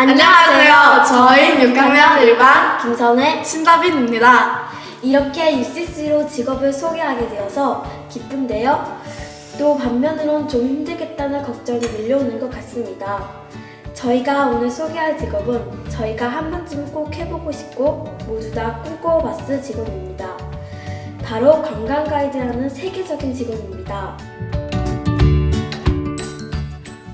안녕하세요. 저희 6학년 1반 김선혜 신다빈입니다. 이렇게 UCC로 직업을 소개하게 되어서 기쁜데요. 또 반면으론 좀 힘들겠다는 걱정이 밀려오는 것 같습니다. 저희가 오늘 소개할 직업은 저희가 한 번쯤 꼭 해보고 싶고 모두 다 꿈꿔봤을 직업입니다. 바로 관광 가이드라는 세계적인 직업입니다.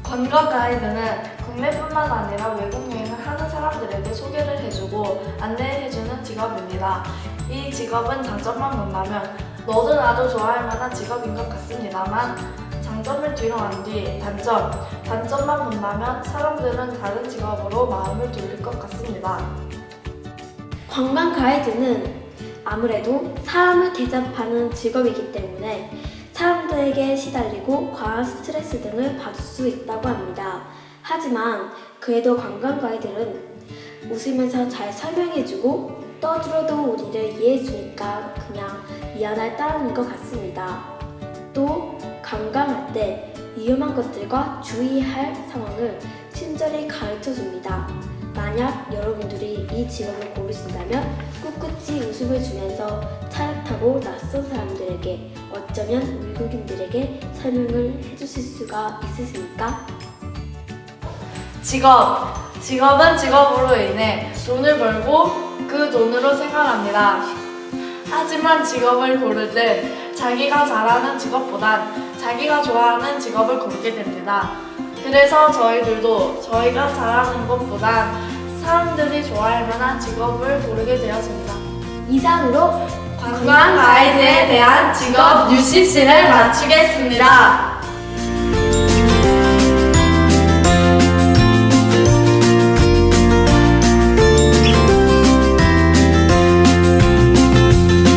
관광 가이드는 국내뿐만 아니라 외국 여행을 하는 사람들에게 소개를 해주고 안내해주는 직업입니다. 이 직업은 장점만 본다면 너도 나도 좋아할 만한 직업인 것 같습니다만 장점을 뒤로 한 뒤 단점, 단점만 본다면 사람들은 다른 직업으로 마음을 돌릴 것 같습니다. 관광 가이드는 아무래도 사람을 대접하는 직업이기 때문에 사람들에게 시달리고 과한 스트레스 등을 받을 수 있다고 합니다. 하지만 그래도 관광 가이드는 웃으면서 잘 설명해주고 떠들어도 우리를 이해해주니까 그냥 미안할 따르는 것 같습니다. 또 관광할 때 위험한 것들과 주의할 상황을 친절히 가르쳐줍니다. 만약 여러분들이 이 직업을 고르신다면 꿋꿋이 웃음을 주면서 차를 타고 낯선 사람들에게 어쩌면 외국인들에게 설명을 해주실 수가 있으십니까? 직업. 직업은 직업으로 인해 돈을 벌고 그 돈으로 생활합니다. 하지만 직업을 고를 때 자기가 잘하는 직업보단 자기가 좋아하는 직업을 고르게 됩니다. 그래서 저희들도 저희가 잘하는 것보단 사람들이 좋아할 만한 직업을 고르게 되었습니다. 이상으로 관광 가이드에 대한 직업 UCC를 마치겠습니다.